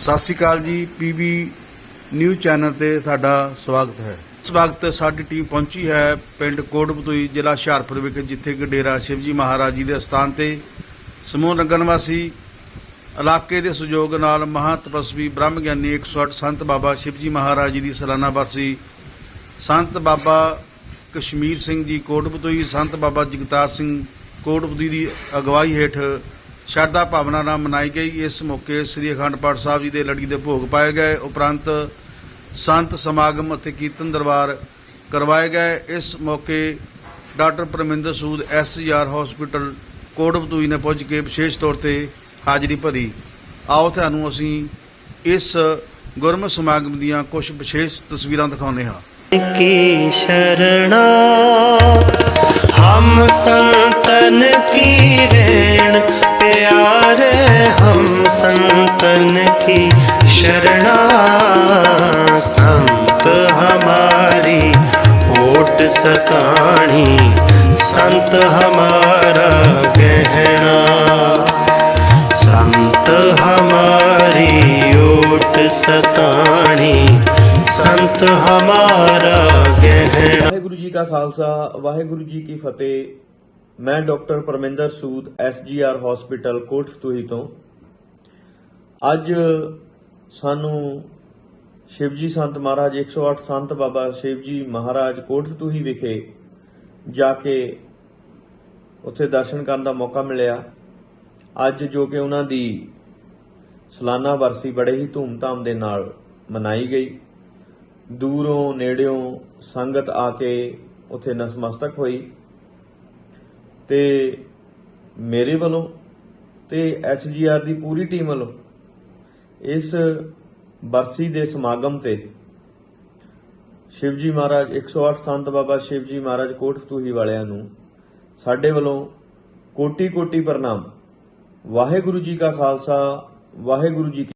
ਸਤਿ ਸ਼੍ਰੀ ਅਕਾਲ ਜੀ PB news channel ਤੇ ਤੁਹਾਡਾ ਸਵਾਗਤ ਹੈ। ਇਸ ਵਕਤ ਸਾਡੀ ਟੀਮ ਪਹੁੰਚੀ ਹੈ ਪਿੰਡ ਕੋਟਬਤੂਈ, ਜ਼ਿਲ੍ਹਾ ਹੁਸ਼ਿਆਰਪੁਰ ਵਿਖੇ, ਜਿੱਥੇ ਕਿ ਡੇਰਾ ਸ਼ਿਵਜੀ ਮਹਾਰਾਜ ਜੀ ਦੇ ਸਥਾਨ ਤੇ ਸਮੂਹ ਨਗਰ ਵਾਸੀ ਇਲਾਕੇ ਦੇ ਸਹਿਯੋਗ ਨਾਲ ਮਹਾਂ ਤਪਸਵੀ ਬ੍ਰਹਮ ਗਿਆਨੀ 108 ਸੰਤ ਬਾਬਾ ਸ਼ਿਵਜੀ ਮਹਾਰਾਜ ਜੀ ਦੀ ਸਾਲਾਨਾ ਬਰਸੀ। ਸੰਤ ਬਾਬਾ ਕਸ਼ਮੀਰ ਸਿੰਘ ਜੀ ਕੋਟਬਤੂਈ, ਸੰਤ ਬਾਬਾ ਜਗਤਾਰ ਸਿੰਘ ਕੋਟਬਤੂਈ ਦੀ ਅਗਵਾਈ ਹੇਠ ਸ਼ਰਧਾ ਭਾਵਨਾ ਨਾਲ ਮਨਾਈ ਗਈ। ਇਸ ਮੌਕੇ ਸ੍ਰੀ ਅਖੰਡ ਪਾਠ ਸਾਹਿਬ ਜੀ ਦੇ ਲੜੀ ਦੇ ਭੋਗ ਪਾਏ ਗਏ। ਉਪਰੰਤ ਸੰਤ ਸਮਾਗਮ ਅਤੇ ਕੀਰਤਨ ਦਰਬਾਰ ਕਰਵਾਏ ਗਏ। ਇਸ ਮੌਕੇ doctor Parminder Sood, S R hospital Kotfatuhi ਨੇ ਪਹੁੰਚ ਕੇ ਵਿਸ਼ੇਸ਼ ਤੌਰ ਤੇ ਹਾਜ਼ਰੀ ਭਰੀ। ਆਓ ਤੁਹਾਨੂੰ ਅਸੀਂ ਇਸ ਗੁਰਮ ਸਮਾਗਮ ਦੀਆਂ ਕੁਝ ਵਿਸ਼ੇਸ਼ ਤਸਵੀਰਾਂ ਦਿਖਾਉਂਦੇ ਹਾਂ। ਕੀ ਸ਼ਰਣਾ, ਹਮ ਸੰਤਨ ओट सताणी संत हमारा गहना संत हमारी ओट सताणी संत हमारा गहना ਵਾਹਿਗੁਰੂ ਜੀ ਕਾ ਖਾਲਸਾ ਵਾਹਿਗੁਰੂ ਜੀ ਕੀ ਫਤਿਹ ਮੈਂ doctor Parminder Sood SGR hospital Kotfatuhi ਤੋਂ ਅੱਜ ਸਾਨੂੰ ਸ਼ਿਵਜੀ ਸੰਤ ਮਹਾਰਾਜ 108 ਸੰਤ ਬਾਬਾ ਸ਼ਿਵਜੀ ਮਹਾਰਾਜ ਕੋਟਫਤੂਹੀ ਵਿਖੇ ਜਾ ਕੇ ਉੱਥੇ ਦਰਸ਼ਨ ਕਰਨ ਦਾ ਮੌਕਾ ਮਿਲਿਆ। ਅੱਜ ਜੋ ਕਿ ਉਹਨਾਂ ਦੀ ਸਾਲਾਨਾ ਵਰਸੀ ਬੜੇ ਹੀ ਧੂਮਧਾਮ ਦੇ ਨਾਲ ਮਨਾਈ ਗਈ। ਦੂਰੋਂ, ਨੇੜਿਓਂ ਸੰਗਤ ਆ ਕੇ ਉੱਥੇ ਨਸਮਸਤਕ ਹੋਈ ਤੇ ਮੇਰੇ ਵੱਲੋਂ ਤੇ ਐਸਜੀਆਰ ਦੀ ਪੂਰੀ ਟੀਮ ਵੱਲੋਂ ਇਸ ਬਰਸੀ ਦੇ ਸਮਾਗਮ ਤੇ ਸ਼ਿਵਜੀ ਮਹਾਰਾਜ 108 ਸੰਤ ਬਾਬਾ ਸ਼ਿਵਜੀ ਮਹਾਰਾਜ ਕੋਟਫਤੂਹੀ ਵਾਲਿਆਂ ਨੂੰ ਸਾਡੇ ਵੱਲੋਂ ਕੋਟੀ ਕੋਟੀ ਪ੍ਰਣਾਮ। ਵਾਹਿਗੁਰੂ ਜੀ ਕਾ ਖਾਲਸਾ, ਵਾਹਿਗੁਰੂ ਜੀ